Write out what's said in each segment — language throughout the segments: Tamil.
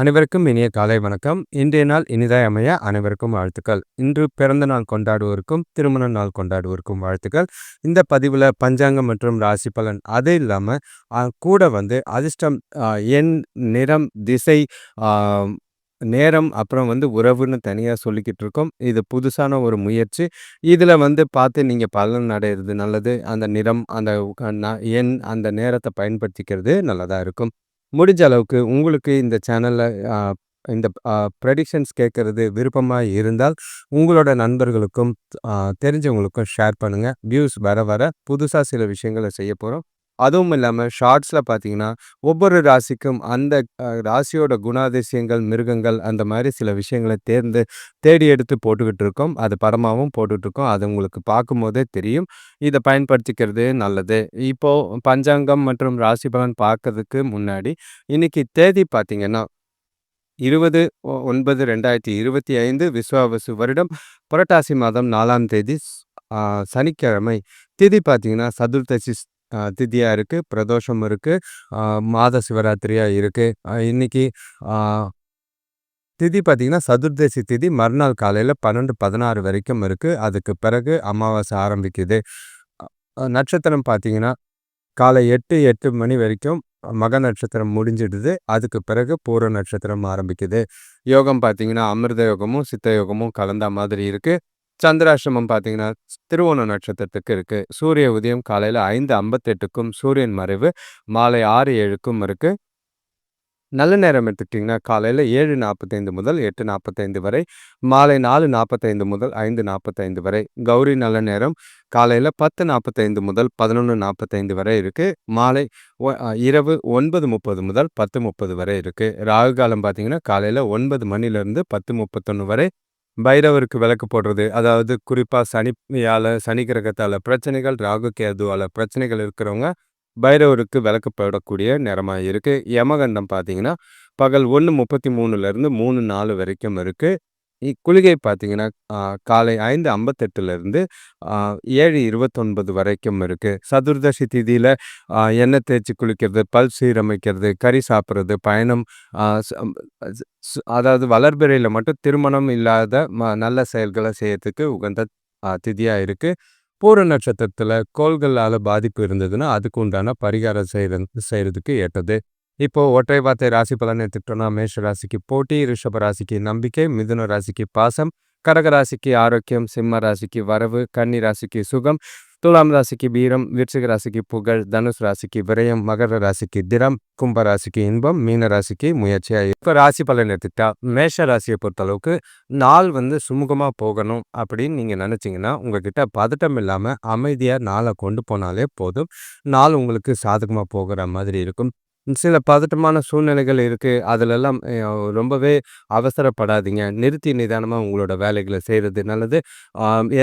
அனைவருக்கும் இனிய காலை வணக்கம். இன்றைய நாள் இனிதாய் அமைய அனைவருக்கும் வாழ்த்துக்கள். இன்று பிறந்த நாள் கொண்டாடுவோருக்கும் திருமண நாள் கொண்டாடுவோருக்கும் வாழ்த்துக்கள். இந்த பதிவில் பஞ்சாங்கம் மற்றும் ராசி பலன் அது இல்லாமல் கூட வந்து அதிர்ஷ்டம் எண் நிறம் திசை நேரம் அப்புறம் வந்து உறவுன்னு தனியாக சொல்லிக்கிட்டு இருக்கோம் இது புதுசான ஒரு முயற்சி. இதில் வந்து பார்த்து நீங்கள் பலன் அடையிறது நல்லது. அந்த நிறம் அந்த எண் அந்த நேரத்தை பயன்படுத்திக்கிறது நல்லதாக இருக்கும். முடிஞ்ச அளவுக்கு உங்களுக்கு இந்த சேனலில் இந்த ப்ரெடிக்ஷன்ஸ் கேட்குறது விருப்பமாக இருந்தால் உங்களோட நண்பர்களுக்கும் தெரிஞ்சவங்களுக்கும் ஷேர் பண்ணுங்கள் வியூஸ் வர வர புதுசாக சில விஷயங்களை செய்ய போகிறோம் அதுவும் இல்லாமல் ஷார்ட்ஸில் பார்த்தீங்கன்னா ஒவ்வொரு ராசிக்கும் அந்த ராசியோட குணாதிசயங்கள் மிருகங்கள் அந்த மாதிரி சில விஷயங்களை தேர்ந்து தேடி எடுத்து போட்டுக்கிட்டு இருக்கோம். அது படமாகவும் போட்டுட்ருக்கோம் அது உங்களுக்கு பார்க்கும்போதே தெரியும். இதை பயன்படுத்திக்கிறது நல்லது. இப்போது பஞ்சாங்கம் மற்றும் ராசி பலன் பார்க்கறதுக்கு முன்னாடி இன்னைக்கு தேதி பார்த்தீங்கன்னா இருபது ஒன்பது ரெண்டாயிரத்தி இருபத்தி ஐந்து விஸ்வாவசு வருடம். புரட்டாசி மாதம் நாலாம் தேதி சனிக்கிழமை. திதி பார்த்தீங்கன்னா சதுர்தசி திதியாக இருக்குது பிரதோஷம் இருக்குது மாத சிவராத்திரியாக இருக்குது இன்றைக்கி திதி பார்த்திங்கன்னா சதுர்தசி திதி மறுநாள் காலையில் பன்னெண்டு பதினாறு வரைக்கும் இருக்குது அதுக்கு பிறகு அமாவாசை ஆரம்பிக்குது. நட்சத்திரம் பார்த்திங்கன்னா காலை எட்டு எட்டு மணி வரைக்கும் மக நட்சத்திரம் முடிஞ்சிடுது. அதுக்கு பிறகு பூர்வ நட்சத்திரம் ஆரம்பிக்குது. யோகம் பார்த்தீங்கன்னா அமிர்த யோகமும் சித்த யோகமும் கலந்த மாதிரி இருக்குது சந்திராசிரமம் பார்த்தீங்கன்னா திருவோண நட்சத்திரத்துக்கு இருக்குது சூரிய உதயம் காலையில் ஐந்து ஐம்பத்தெட்டுக்கும் சூரியன் மறைவு மாலை ஆறு ஏழுக்கும் இருக்குது நல்ல நேரம் எடுத்துக்கிட்டிங்கன்னா காலையில் ஏழு நாற்பத்தைந்து முதல் எட்டு நாற்பத்தைந்து வரை மாலை நாலு நாற்பத்தைந்து முதல் ஐந்து நாற்பத்தைந்து வரை கௌரி நல்ல நேரம். காலையில் பத்து நாற்பத்தைந்து முதல் பதினொன்று நாற்பத்தைந்து வரை இருக்குது மாலை இரவு ஒன்பது முப்பது முதல் பத்து முப்பது வரை இருக்குது ராகு காலம் பார்த்தீங்கன்னா காலையில் ஒன்பது மணிலேருந்து பத்து முப்பத்தொன்று வரை பைரவருக்கு விளக்கு போடுறது அதாவது குறிப்பாக சனியால் சனி கிரகத்தால் பிரச்சனைகள் ராகு கேதுவால் பிரச்சனைகள் இருக்கிறவங்க பைரவருக்கு விளக்கு போடக்கூடிய நேரமாக இருக்குது யமகண்டம் பார்த்தீங்கன்னா பகல் ஒன்று முப்பத்தி மூணுலேருந்து மூணு நாலு வரைக்கும் இருக்குது குளிகை பார்த்தீங்கன்னா காலை ஐந்து ஐம்பத்தெட்டுலேருந்து ஏழு இருபத்தொன்பது வரைக்கும் இருக்குது சதுர்தசி திதியில் எண்ணெய் தேய்ச்சி குளிக்கிறது பல் சீரமைக்கிறது கறி சாப்பிட்றது பயணம் அதாவது வளர்பிறையில் மட்டும் திருமணம் இல்லாத ம நல்ல செயல்களை செய்யறதுக்கு உகந்த திதியாக இருக்குது பூர நட்சத்திரத்தில் கோள்களால் பாதிப்பு இருந்ததுன்னா அதுக்கு உண்டான பரிகாரம் செய்கிற செய்கிறதுக்கு ஏற்றது. இப்போ ஒற்றை வார்த்தை ராசி பலனை எடுத்துக்கிட்டோம்னா மேஷ ராசிக்கு போட்டி ரிஷப ராசிக்கு நம்பிக்கை மிதுன ராசிக்கு பாசம் கடக ராசிக்கு ஆரோக்கியம் சிம்ம ராசிக்கு வரவு கன்னி ராசிக்கு சுகம் துலாம் ராசிக்கு வீரம் விருச்சிக ராசிக்கு புகழ் தனுஷ் ராசிக்கு விரயம் மகர ராசிக்கு திறம் கும்ப ராசிக்கு இன்பம் மீன ராசிக்கு முயற்சியாக இப்போ ராசி பலன் எடுத்துக்கிட்டா மேஷ ராசியை பொறுத்தளவுக்கு நாள் வந்து சுமூகமாக போகணும் அப்படின்னு நீங்கள் நினச்சிங்கன்னா உங்ககிட்ட பதட்டம் இல்லாமல் அமைதியாக நாளை கொண்டு போனாலே போதும். நாள் உங்களுக்கு சாதகமாக போகிற மாதிரி இருக்கும். சில பதட்டமான சூழ்நிலைகள் இருக்குது அதிலெல்லாம் ரொம்பவே அவசரப்படாதீங்க. நிறுத்தி நிதானமாக உங்களோட வேலைகளை செய்கிறது நல்லது.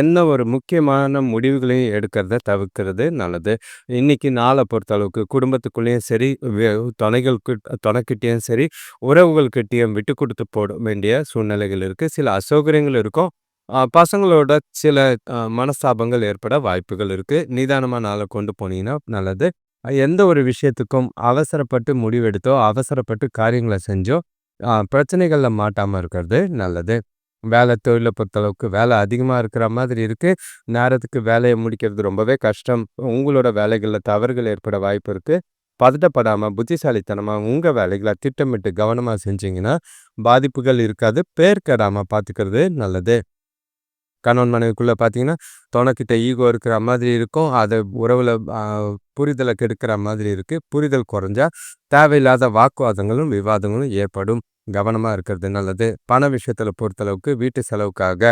என்ன ஒரு முக்கியமான முடிவுகளையும் எடுக்கிறத தவிர்க்கிறது நல்லது. இன்றைக்கி நாளை பொறுத்தளவுக்கு குடும்பத்துக்குள்ளேயும் சரி துணைகளுக்கு துணைக்கிட்டேயும் சரி உறவுகள்கிட்டேயும் விட்டு கொடுத்து போட வேண்டிய சூழ்நிலைகள் இருக்குது சில அசௌகரியங்கள் இருக்கும். பசங்களோட சில மனஸ்தாபங்கள் ஏற்பட வாய்ப்புகள் இருக்குது நிதானமாக நாளை கொண்டு போனீங்கன்னா நல்லது. எந்த ஒரு விஷயத்துக்கும் அவசரப்பட்டு முடிவெடுத்தோ அவசரப்பட்டு காரியங்களை செஞ்சோ பிரச்சனைகளில் மாட்டாமல் இருக்கிறது நல்லது. வேலை தொழிலை பொறுத்தளவுக்கு வேலை அதிகமாக இருக்கிற மாதிரி இருக்குது நேரத்துக்கு வேலையை முடிக்கிறது ரொம்பவே கஷ்டம். உங்களோட வேலைகளில் தவறுகள் ஏற்பட வாய்ப்பு இருக்குது பதட்டப்படாமல் புத்திசாலித்தனமாக உங்கள் வேலைகளை திட்டமிட்டு கவனமாக செஞ்சீங்கன்னா பாதிப்புகள் இருக்காது. பேர்க்கடாமல் பார்த்துக்கிறது நல்லது. கணவன் மனைவிக்குள்ளே பார்த்தீங்கன்னா துணைக்கிட்ட ஈகோ இருக்கிற மாதிரி இருக்கும். அதை உறவில் புரிதலை கெடுக்கிற மாதிரி இருக்குது புரிதல் குறைஞ்சா தேவையில்லாத வாக்குவாதங்களும் விவாதங்களும் ஏற்படும். கவனமாக இருக்கிறது நல்லது. பண விஷயத்தில் பொறுத்தளவுக்கு வீட்டு செலவுக்காக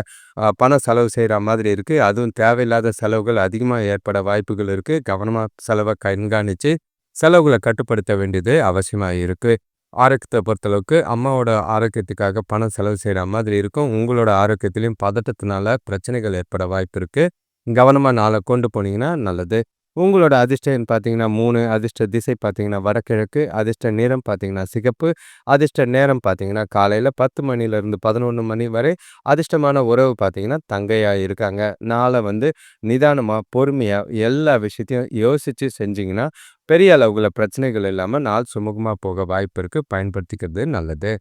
பணம் செலவு செய்கிற மாதிரி இருக்குது அதுவும் தேவையில்லாத செலவுகள் அதிகமாக ஏற்பட வாய்ப்புகள் இருக்குது கவனமாக செலவை கண்காணித்து செலவுகளை கட்டுப்படுத்த வேண்டியது அவசியமாக இருக்குது ஆரோக்கியத்தை பொறுத்தளவுக்கு அம்மாவோட ஆரோக்கியத்துக்காக பணம் செலவு செய்கிற மாதிரி இருக்கும். உங்களோட ஆரோக்கியத்திலையும் பதட்டத்தினால பிரச்சனைகள் ஏற்பட வாய்ப்பு இருக்குது கவனமாக நாளை கொண்டு போனீங்கன்னா நல்லது. உங்களோட அதிர்ஷ்டம் பார்த்தீங்கன்னா மூணு அதிர்ஷ்ட திசை பார்த்தீங்கன்னா வடகிழக்கு அதிர்ஷ்ட நிறம் பார்த்தீங்கன்னா சிகப்பு அதிர்ஷ்ட நேரம் பார்த்தீங்கன்னா காலையில் பத்து மணிலேருந்து பதினொன்று மணி வரை அதிர்ஷ்டமான உறவு பார்த்தீங்கன்னா தங்கையாக இருக்காங்க. நாளை வந்து நிதானமாக பொறுமையாக எல்லா விஷயத்தையும் யோசித்து செஞ்சிங்கன்னா பெரிய அளவுல பிரச்சனைகள் இல்லாமல் நாள் சுமூகமாக போக வாய்ப்பு இருக்குது பயன்படுத்திக்கிறது நல்லது.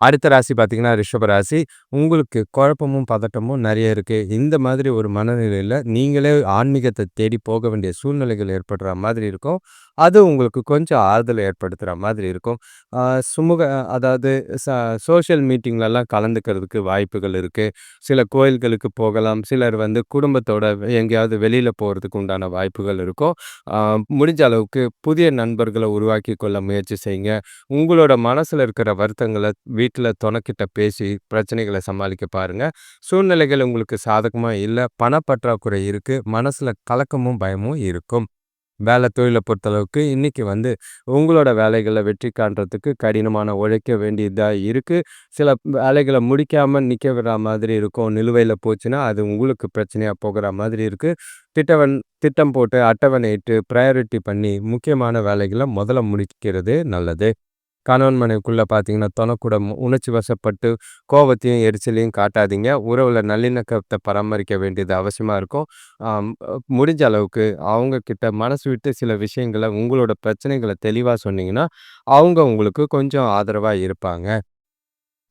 அடுத்த ராசி பார்த்தீங்கன்னா, ரிஷப ராசி. உங்களுக்கு குழப்பமும், பதட்டமும் நிறைய இருக்குது இந்த மாதிரி ஒரு மனநிலையில் நீங்களே ஆன்மீகத்தை தேடி போக வேண்டிய சூழ்நிலைகள் ஏற்படுற மாதிரி இருக்கும். அது உங்களுக்கு கொஞ்சம் ஆறுதல் ஏற்படுத்துகிற மாதிரி இருக்கும். சுமூக அதாவது ச சோஷியல் மீட்டிங்லலாம் கலந்துக்கிறதுக்கு வாய்ப்புகள் இருக்குது சில கோயில்களுக்கு போகலாம். சிலர் வந்து குடும்பத்தோட எங்கேயாவது வெளியில் போகிறதுக்கு உண்டான வாய்ப்புகள் இருக்கும். முடிஞ்ச அளவுக்கு புதிய நண்பர்களை உருவாக்கி கொள்ள முயற்சி செய்யுங்க. உங்களோட மனசில் இருக்கிற வருத்தங்களை வீ வீட்டில் துணைக்கிட்ட பேசி பிரச்சனைகளை சமாளிக்க பாருங்கள் சூழ்நிலைகள் உங்களுக்கு சாதகமாக இல்லை பணப்பற்றாக்குறை இருக்குது மனசில் கலக்கமும், பயமும் இருக்கும். வேலை தொழிலை பொறுத்தளவுக்கு இன்றைக்கி வந்து உங்களோட வேலைகளை வெற்றி காண்றதுக்கு கடினமான உழைக்க வேண்டியதாக இருக்குது சில வேலைகளை முடிக்காமல் நிற்க விடுற மாதிரி இருக்கும். நிலுவையில் போச்சுன்னா, அது உங்களுக்கு பிரச்சனையாக போகிற மாதிரி இருக்கு. திட்டவன் திட்டம் போட்டு அட்டவணையிட்டு ப்ரையாரிட்டி பண்ணி முக்கியமான வேலைகளை முதல்ல முடிக்கிறது நல்லது. கணவன் மனைவிக்குள்ளே பார்த்தீங்கன்னா, தொணக்கூட உணர்ச்சி வசப்பட்டு கோபத்தையும் எரிச்சலையும் காட்டாதீங்க. உறவில் நல்லிணக்கத்தை பராமரிக்க வேண்டியது அவசியமாக இருக்கும். முடிஞ்ச அளவுக்கு அவங்கக்கிட்ட மனசு விட்டு சில விஷயங்கள உங்களோட பிரச்சனைகளை தெளிவாக சொன்னீங்கன்னா, அவங்க உங்களுக்கு கொஞ்சம் ஆதரவாக இருப்பாங்க.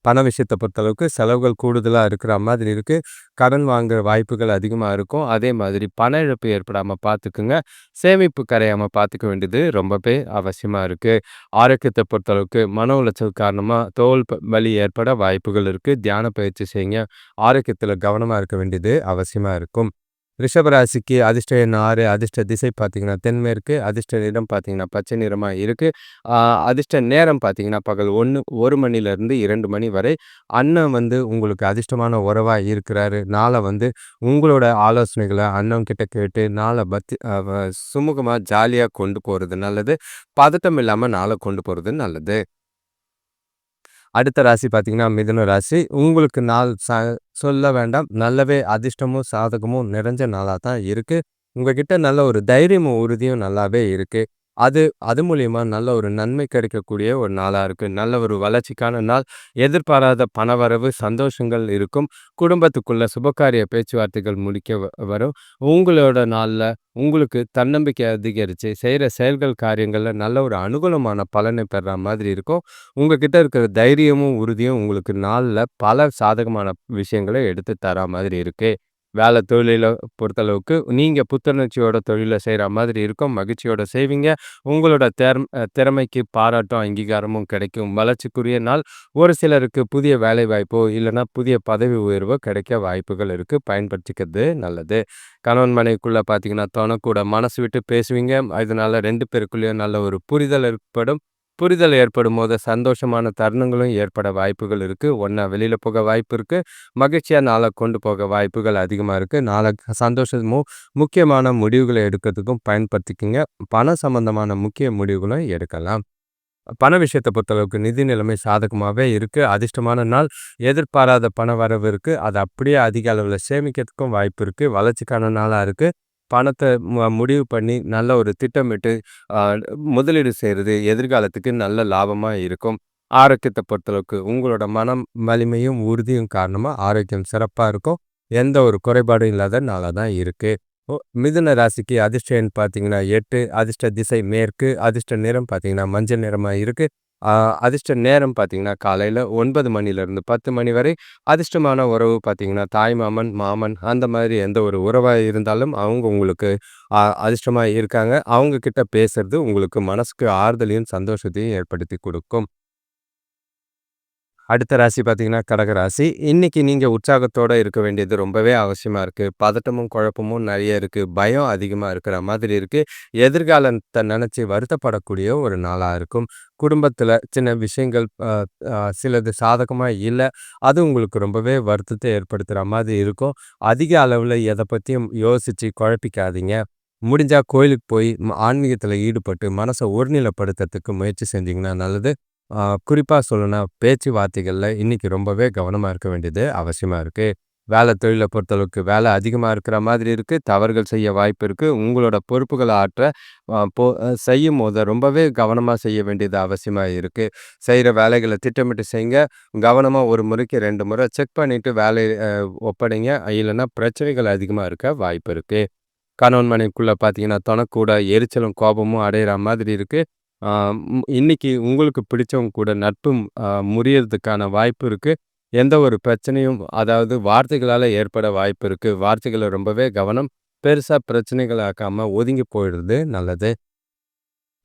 பண விஷயத்தை பொறுத்தளவுக்கு செலவுகள் கூடுதலாக இருக்கிற மாதிரி இருக்குது கடன் வாங்குகிற வாய்ப்புகள் அதிகமாக இருக்கும். அதே மாதிரி பண இழப்பு ஏற்படாமல் பார்த்துக்குங்க. சேமிப்பு கரையாமல் பார்த்துக்க வேண்டியது ரொம்பவே அவசியமாக இருக்குது ஆரோக்கியத்தை பொறுத்தளவுக்கு மன உளைச்சல் காரணமாக தோல் வலி ஏற்பட வாய்ப்புகள் இருக்குது தியான பயிற்சி செய்யுங்க. ஆரோக்கியத்தில் கவனமாக இருக்க வேண்டியது அவசியமாக இருக்கும். ரிஷபராசிக்கு அதிர்ஷ்ட எண் ஆறு அதிர்ஷ்ட திசை பார்த்தீங்கன்னா, தென்மேற்கு. அதிர்ஷ்ட நிறம் பார்த்தீங்கன்னா, பச்சை நிறமாக இருக்குது அதிர்ஷ்ட நேரம் பார்த்தீங்கன்னா, பகல் 1 1 மணிலேருந்து இரண்டு மணி வரை. அண்ணன் வந்து உங்களுக்கு அதிர்ஷ்டமான உறவாக இருக்கிறாரு. நாளை வந்து உங்களோட ஆலோசனைகளை அண்ணன் கிட்ட கேட்டு நாளை பத்தி சுமூகமாக ஜாலியாக கொண்டு போகிறது நல்லது. பதட்டம் இல்லாமல் நாளை கொண்டு போகிறது நல்லது. அடுத்த ராசி பார்த்தீங்கன்னா, மிதுன ராசி. உங்களுக்கு நாள் ச சொல்ல வேண்டாம். நல்லாவே அதிர்ஷ்டமும், சாதகமும் நிறைஞ்ச நாளா தான் இருக்கு. உங்ககிட்ட நல்ல ஒரு தைரியமும், உறுதியும் நல்லாவே இருக்கு. அது அது மூலியமா நல்ல ஒரு நன்மை கிடைக்கக்கூடிய ஒரு நாளா இருக்கு. நல்ல ஒரு வளர்ச்சிக்கான நாள். எதிர்பாராத பணவரவு, சந்தோஷங்கள் இருக்கும். குடும்பத்துக்குள்ள சுபகாரிய பேச்சுவார்த்தைகள் முடிக்க வரும். உங்களோட நாள்ல உங்களுக்கு தன்னம்பிக்கை அதிகரிச்சு, செய்ற செயல்கள், காரியங்கள்ல நல்ல ஒரு அனுகூலமான பலனை பெறுற மாதிரி இருக்கும். உங்ககிட்ட இருக்கிற தைரியமும், உறுதியும் உங்களுக்கு நாள்ல பல சாதகமான விஷயங்களை எடுத்து தர மாதிரி இருக்கு. வேலை தொழிலில் பொறுத்தளவுக்கு நீங்கள் புத்துணர்ச்சியோட தொழிலை செய்கிற மாதிரி இருக்கும். மகிழ்ச்சியோட செய்வீங்க. உங்களோட திறம் திறமைக்கு பாராட்டும், அங்கீகாரமும் கிடைக்கும். வளர்ச்சிக்குரிய நாள். ஒரு சிலருக்கு புதிய வேலைவாய்ப்போ, இல்லைனா புதிய பதவி உயர்வோ கிடைக்க வாய்ப்புகள் இருக்குது பயன்படுத்திக்கிறது நல்லது. கணவன் மனைவிக்குள்ளே பார்த்தீங்கன்னா, தொணக்கூட மனசு விட்டு பேசுவீங்க. இதனால் ரெண்டு பேருக்குள்ளேயும் நல்ல ஒரு புரிதல் ஏற்படும். புரிதல் ஏற்படும் போது சந்தோஷமான தருணங்களும் ஏற்பட வாய்ப்புகள் இருக்குது ஒன்றா வெளியில் போக வாய்ப்பு இருக்குது மகிழ்ச்சியாக நாளை கொண்டு போக வாய்ப்புகள் அதிகமாக இருக்குது நாளை சந்தோஷமும், முக்கியமான முடிவுகளை எடுக்கிறதுக்கும் பயன்படுத்திக்கிங்க. பணம் சம்பந்தமான முக்கிய முடிவுகளும் எடுக்கலாம். பண விஷயத்தை பொறுத்தளவுக்கு நிதி நிலைமை சாதகமாகவே இருக்குது அதிர்ஷ்டமான நாள். எதிர்பாராத பண வரவு இருக்குது அது அப்படியே அதிக அளவில் சேமிக்கிறதுக்கும் வாய்ப்பு இருக்குது வளர்ச்சிக்கான நாளாக இருக்குது பணத்தை முடிவு பண்ணி நல்ல ஒரு திட்டமிட்டு முதலீடு செய்கிறது எதிர்காலத்துக்கு நல்ல லாபமாக இருக்கும். ஆரோக்கியத்தை பொறுத்தளவுக்கு உங்களோட மனம் வலிமையும், உறுதியும் காரணமாக ஆரோக்கியம் சிறப்பாக இருக்கும். எந்த ஒரு குறைபாடும் இல்லாத தான் இருக்கு. மிதுன ராசிக்கு அதிர்ஷ்ட பார்த்தீங்கன்னா எட்டு அதிர்ஷ்ட திசை மேற்கு. அதிர்ஷ்ட நிறம் பார்த்தீங்கன்னா, மஞ்சள் நிறமாக இருக்குது அதிர்ஷ்ட நேரம் பார்த்தீங்கன்னா, காலையில 9 மணிலேருந்து 10 மணி வரை. அதிர்ஷ்டமான உறவு பார்த்திங்கன்னா தாய்மாமன், மாமன் அந்த மாதிரி எந்த ஒரு உறவாக இருந்தாலும் அவங்க உங்களுக்கு அதிர்ஷ்டமாக இருக்காங்க. அவங்கக்கிட்ட பேசுகிறது உங்களுக்கு மனசுக்கு ஆறுதலையும், சந்தோஷத்தையும் ஏற்படுத்தி கொடுக்கும் அடுத்த ராசி பார்த்தீங்கன்னா, கடக ராசி. இன்னைக்கு நீங்கள் உற்சாகத்தோடு இருக்க வேண்டியது ரொம்பவே அவசியமாக இருக்குது பதட்டமும், குழப்பமும் நிறைய இருக்குது பயம் அதிகமாக இருக்கிற மாதிரி இருக்குது எதிர்காலத்தை நினச்சி வருத்தப்படக்கூடிய ஒரு நாளாக இருக்கும். குடும்பத்தில் சின்ன விஷயங்கள் சிலது சாதகமாக இல்லை அது உங்களுக்கு ரொம்பவே வருத்தத்தை ஏற்படுத்துகிற மாதிரி இருக்கும். அதிக அளவில் எதை பற்றியும் யோசித்து குழப்பிக்காதீங்க. முடிஞ்சால் கோயிலுக்கு போய் ஆன்மீகத்தில் ஈடுபட்டு மனசை ஒருநிலைப்படுத்துறதுக்கு முயற்சி செஞ்சிங்கன்னா நல்லது. குறிப்பாக சொல்லணும்னா, பேச்சுவார்த்தைகளில் இன்றைக்கி ரொம்பவே கவனமாக இருக்க வேண்டியது அவசியமாக இருக்குது வேலை தொழிலை பொறுத்தளவுக்கு வேலை அதிகமாக இருக்கிற மாதிரி இருக்குது தவறுகள் செய்ய வாய்ப்பு இருக்குது உங்களோட பொறுப்புகளை ஆற்ற போ செய்யும் போது ரொம்பவே கவனமாக செய்ய வேண்டியது அவசியமாக இருக்குது செய்கிற வேலைகளை திட்டமிட்டு செய்யுங்க. கவனமாக ஒரு முறைக்கு ரெண்டு முறை செக் பண்ணிவிட்டு வேலை ஒப்படைங்க. இல்லைன்னா பிரச்சனைகள் அதிகமாக இருக்க வாய்ப்பு இருக்குது கணவன் மனைவிக்குள்ளே பார்த்தீங்கன்னா, துணக்கூட எரிச்சலும், கோபமும் அடையிற மாதிரி இருக்குது இன்றைக்கி இன்னைக்கு உங்களுக்கு பிடிச்சவங்க கூட நட்பு முறியறதுக்கான வாய்ப்பு இருக்குது எந்த ஒரு பிரச்சனையும் அதாவது வார்த்தைகளால் ஏற்பட வாய்ப்பு இருக்குது வார்த்தைகளை ரொம்பவே கவனம். பெருசாக பிரச்சனைகளாக்காமல் ஒதுங்கி போயிடுறது நல்லது.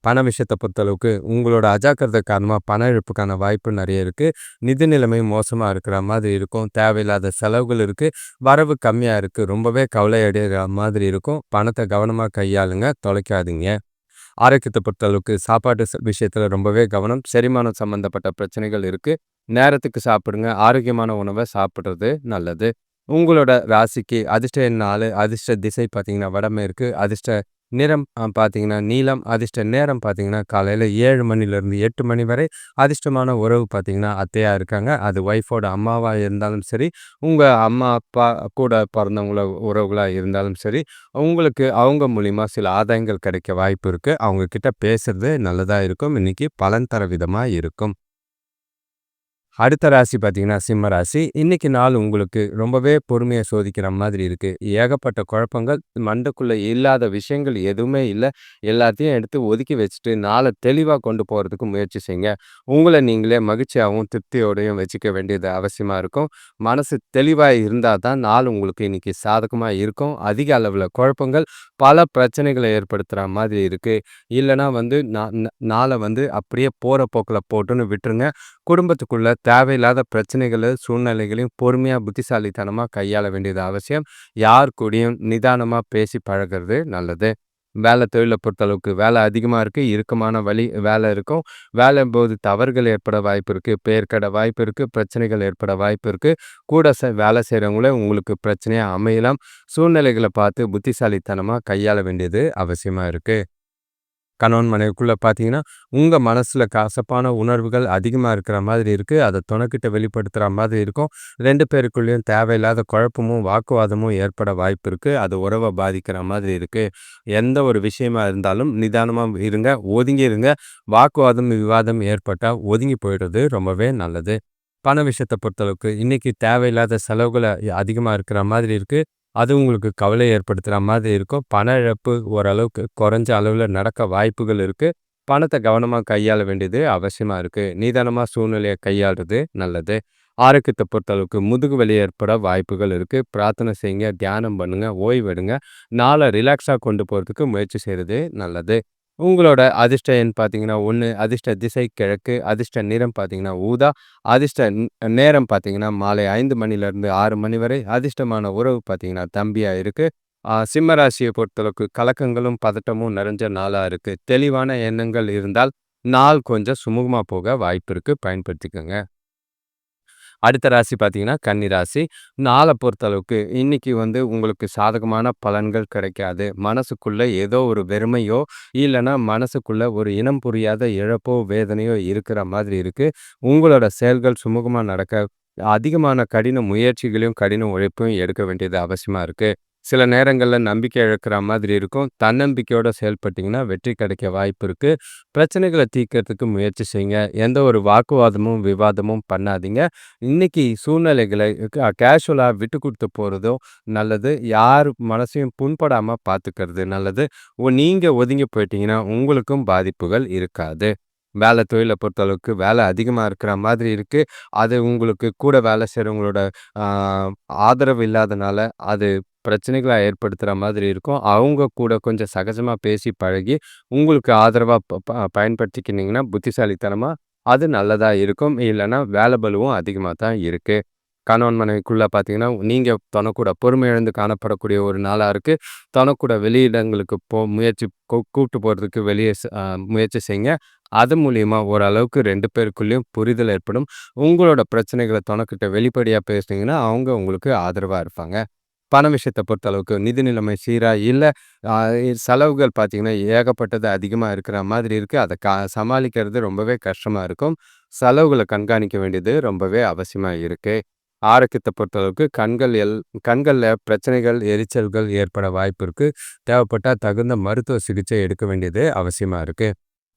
பண விஷயத்தை பொறுத்தளவுக்கு உங்களோட அஜாக்கிரதை காரணமாக பண இழப்புக்கான வாய்ப்பு நிறைய இருக்குது நிதி நிலைமை மோசமாக இருக்கிற மாதிரி இருக்கும். தேவையில்லாத செலவுகள் இருக்குது வரவு கம்மியாக இருக்குது ரொம்பவே கவலை அடைகிற மாதிரி இருக்கும். பணத்தை கவனமாக கையாளுங்க. தொலைக்காதீங்க. ஆரோக்கியத்தை பொறுத்தளவுக்கு சாப்பாட்டு விஷயத்தில் விஷயத்துல ரொம்பவே கவனம். செரிமானம் சம்மந்தப்பட்ட பிரச்சனைகள் இருக்கு. நேரத்துக்கு சாப்பிடுங்க. ஆரோக்கியமான உணவை சாப்பிடுறது நல்லது. உங்களோட ராசிக்கு அதிர்ஷ்ட நாள் அதிர்ஷ்ட திசை பார்த்தீங்கன்னா வடமேற்கு, அதிர்ஷ்ட நிறம் பார்த்தீங்கன்னா நீளம் அதிர்ஷ்ட நேரம் பார்த்தீங்கன்னா காலையில் ஏழு மணிலேருந்து எட்டு மணி வரை. அதிர்ஷ்டமான உறவு பார்த்தீங்கன்னா அத்தையாக இருக்காங்க. அது ஒய்ஃபோட அம்மாவாக இருந்தாலும் சரி, உங்கள் அம்மா, அப்பா கூட பிறந்தவங்கள உறவுகளாக இருந்தாலும் சரி, உங்களுக்கு அவங்க மூலிமா சில ஆதாயங்கள் கிடைக்க வாய்ப்பு இருக்குது அவங்கக்கிட்ட பேசுகிறது நல்லதாக இருக்கும். இன்னைக்கு பலன் தர விதமாக இருக்கும். அடுத்த ராசி பார்த்தீங்கன்னா சிம்ம ராசி. இன்னைக்கு நாள் உங்களுக்கு ரொம்பவே பொறுமையை சோதிக்கிற மாதிரி இருக்கு. ஏகப்பட்ட குழப்பங்கள், மண்டக்குள்ளே இல்லாத விஷயங்கள் எதுவுமே இல்லை எல்லாத்தையும் எடுத்து ஒதுக்கி வச்சுட்டு நாளை தெளிவாக கொண்டு போகிறதுக்கு முயற்சி செய்யுங்க. உங்களை நீங்களே மகிழ்ச்சியாவும், திருப்தியோடையும் வச்சுக்க வேண்டியது அவசியமாக இருக்கும். மனசு தெளிவாக இருந்தால் தான் நாள் உங்களுக்கு இன்னைக்கு சாதகமாக இருக்கும். அதிக அளவில் குழப்பங்கள், பல பிரச்சனைகளை ஏற்படுத்துகிற மாதிரி இருக்குது இல்லைனா வந்து நாளை வந்து அப்படியே போகிற போக்கில் போட்டுன்னு விட்டுருங்க. குடும்பத்துக்குள்ளே தேவையில்லாத பிரச்சனைகள, சூழ்நிலைகளையும் பொறுமையாக புத்திசாலித்தனமாக கையாள வேண்டியது அவசியம். யார் கூடயும் நிதானமாக பேசி பழகுறது நல்லது. வேலை தொழிலை பொறுத்தளவுக்கு வேலை அதிகமாக இருக்குது இறுக்கமான வழி வேலை இருக்கும். வேலை போது தவறுகள் ஏற்பட வாய்ப்பு இருக்குது பேர்கட வாய்ப்பு இருக்குது பிரச்சனைகள் ஏற்பட வாய்ப்பு இருக்குது கூட ச வேலை செய்கிறவங்களே உங்களுக்கு பிரச்சனையாக அமையலாம். சூழ்நிலைகளை பார்த்து புத்திசாலித்தனமாக கையாள வேண்டியது அவசியமாக இருக்குது கணவன் மனைவிக்குள்ளே பார்த்தீங்கன்னா, உங்கள் மனசில் கசப்பான உணர்வுகள் அதிகமாக இருக்கிற மாதிரி இருக்குது அதை துணைக்கிட்ட வெளிப்படுத்துகிற மாதிரி இருக்கும். ரெண்டு பேருக்குள்ளேயும் தேவையில்லாத குழப்பமும், வாக்குவாதமும் ஏற்பட வாய்ப்பு இருக்குது அது உறவை பாதிக்கிற மாதிரி இருக்குது எந்த ஒரு விஷயமா இருந்தாலும் நிதானமாக இருங்க. ஒதுங்கி இருங்க. வாக்குவாதம், விவாதம் ஏற்பட்டால் ஒதுங்கி போயிடுறது ரொம்பவே நல்லது. பண விஷயத்தை பொறுத்தளவுக்கு இன்றைக்கி தேவையில்லாத செலவுகளை அதிகமாக இருக்கிற மாதிரி இருக்குது அது உங்களுக்கு கவலை ஏற்படுத்துகிற மாதிரி இருக்கும். பண இழப்பு ஓரளவுக்கு குறைஞ்ச அளவில் நடக்க வாய்ப்புகள் இருக்குது பணத்தை கவனமாக கையாள வேண்டியது அவசியமாக இருக்குது நிதானமாக சூழ்நிலையை கையாளுறது நல்லது. ஆரோக்கியத்தை பொறுத்தளவுக்கு முதுகு வலி ஏற்பட வாய்ப்புகள் இருக்குது பிரார்த்தனை செய்யுங்க, தியானம் பண்ணுங்கள் ஓய்வெடுங்க. நாளை ரிலாக்ஸாக கொண்டு போகிறதுக்கு முயற்சி செய்கிறது நல்லது. உங்களோட அதிர்ஷ்ட எண் பார்த்தீங்கன்னா ஒன்று அதிர்ஷ்ட திசை கிழக்கு, அதிர்ஷ்ட நிறம் பார்த்தீங்கன்னா ஊதா, அதிர்ஷ்ட நேரம் பார்த்தீங்கன்னா மாலை ஐந்து மணிலேருந்து ஆறு மணி வரை. அதிர்ஷ்டமான உறவு பார்த்தீங்கன்னா தம்பியாக இருக்கு. சிம்மராசியை சிம்ம பொறுத்தளவுக்கு கலக்கங்களும், பதட்டமும் நிறைஞ்ச நாளாக இருக்குது தெளிவான எண்ணங்கள் இருந்தால் நாள் கொஞ்சம் சுமூகமாக போக வாய்ப்பு இருக்குது பயன்படுத்திக்கோங்க அடுத்த ராசி பார்த்தீங்கன்னா கன்னி ராசி. நாள பொறுத்தளவுக்கு இன்னைக்கு வந்து உங்களுக்கு சாதகமான பலன்கள் கிடைக்காது. மனசுக்குள்ள ஏதோ ஒரு வெறுமையோ, இல்லைன்னா மனசுக்குள்ள ஒரு இனம் புரியாத இழப்போ, வேதனையோ இருக்கிற மாதிரி இருக்கு. உங்களோட செயல்கள் சுமூகமாக நடக்க அதிகமான கடின முயற்சிகளையும், கடின உழைப்பையும் எடுக்க வேண்டியது அவசியமாக இருக்குது சில நேரங்களில் நம்பிக்கை இழக்கிற மாதிரி இருக்கும். தன்னம்பிக்கையோடு செயல்பட்டிங்கன்னா வெற்றி கிடைக்க வாய்ப்பு இருக்குது பிரச்சனைகளை தீர்க்கறதுக்கு முயற்சி செய்யுங்க. எந்த ஒரு வாக்குவாதமும், விவாதமும் பண்ணாதீங்க. இன்னைக்கு சூழ்நிலைகளை கேஷுவலாக விட்டு கொடுத்து போகிறதும் நல்லது. யார் மனசையும் புண்படாமல் பார்த்துக்கிறது நல்லது. நீங்கள் ஒதுங்கி போயிட்டீங்கன்னா, உங்களுக்கும் பாதிப்புகள் இருக்காது. வேலை தொழிலை பொறுத்தளவுக்கு வேலை அதிகமாக இருக்கிற மாதிரி இருக்குது அது உங்களுக்கு கூட வேலை செய்கிறவங்களோட ஆதரவு இல்லாதனால, அது பிரச்சனைகளை ஏற்படுத்துகிற மாதிரி இருக்கும். அவங்க கூட கொஞ்சம் சகஜமாக பேசி பழகி, உங்களுக்கு ஆதரவாக ப ப பயன்படுத்திக்கினீங்கன்னா, புத்திசாலித்தனமாக அது நல்லதாக இருக்கும். இல்லைன்னா வேலை பளுவும் அதிகமாக தான் இருக்குது கணவன் மனைவிக்குள்ளே பார்த்தீங்கன்னா, நீங்கள் தனக்கூட பொறுமை இழந்து காணப்படக்கூடிய ஒரு நாளாக இருக்குது தனக்கூட வெளியிடங்களுக்கு போ முயற்சி கூ போகிறதுக்கு வெளியே முயற்சி செய்யுங்க. அது மூலிமா ஓரளவுக்கு ரெண்டு பேருக்குள்ளேயும் புரிதல் ஏற்படும். உங்களோட பிரச்சனைகளை தனக்கிட்ட வெளிப்படையாக பேசுனீங்கன்னா, அவங்க உங்களுக்கு ஆதரவாக இருப்பாங்க. பண விஷயத்த பொறுத்தளவுக்கு நிதி நிலைமை சீரா இல்லை செலவுகள் பார்த்தீங்கன்னா, ஏகப்பட்டது அதிகமா இருக்கிற மாதிரி இருக்கு. அதை க சமாளிக்கிறது ரொம்பவே கஷ்டமா இருக்கும். செலவுகளை கண்காணிக்க வேண்டியது ரொம்பவே அவசியமா இருக்கு. ஆரோக்கியத்தை பொறுத்தளவுக்கு கண்கள் எல் கண்கள்ல பிரச்சனைகள், எரிச்சல்கள் ஏற்பட வாய்ப்பு இருக்குது தேவைப்பட்டால் தகுந்த மருத்துவ சிகிச்சை எடுக்க வேண்டியது அவசியமா இருக்கு.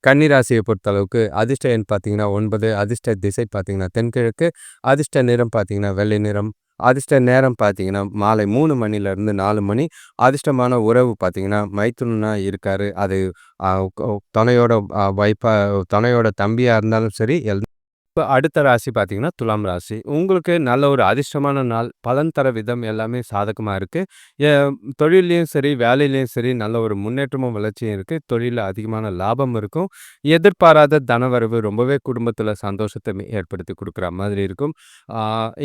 கன்னிராசியை பொறுத்தளவுக்கு அதிர்ஷ்ட எண் பார்த்திங்கன்னா ஒன்பது அதிர்ஷ்ட திசை பார்த்தீங்கன்னா தென்கிழக்கு, அதிர்ஷ்ட நிறம் பார்த்தீங்கன்னா வெள்ளை நிறம், அதிர்ஷ்ட நேரம் பார்த்தீங்கன்னா, மாலை மூணு மணிலேருந்து நாலு மணி. அதிர்ஷ்டமான உறவு பார்த்தீங்கன்னா, மைத்துனா இருக்காரு. அது துணையோட அ துணையோட தம்பியா இருந்தாலும் சரி, எல் இப்போ அடுத்த ராசி பார்த்தீங்கன்னா, துலாம் ராசி. உங்களுக்கு நல்ல ஒரு அதிர்ஷ்டமான நாள். பலன் தர விதம் எல்லாமே சாதகமாக இருக்குது தொழிலையும் சரி, வேலையிலையும் சரி நல்ல ஒரு முன்னேற்றமும், வளர்ச்சியும் இருக்குது தொழிலில் அதிகமான லாபம் இருக்கும். எதிர்பாராத தனவரவு ரொம்பவே குடும்பத்தில் சந்தோஷத்தை ஏற்படுத்தி கொடுக்குற மாதிரி இருக்கும்.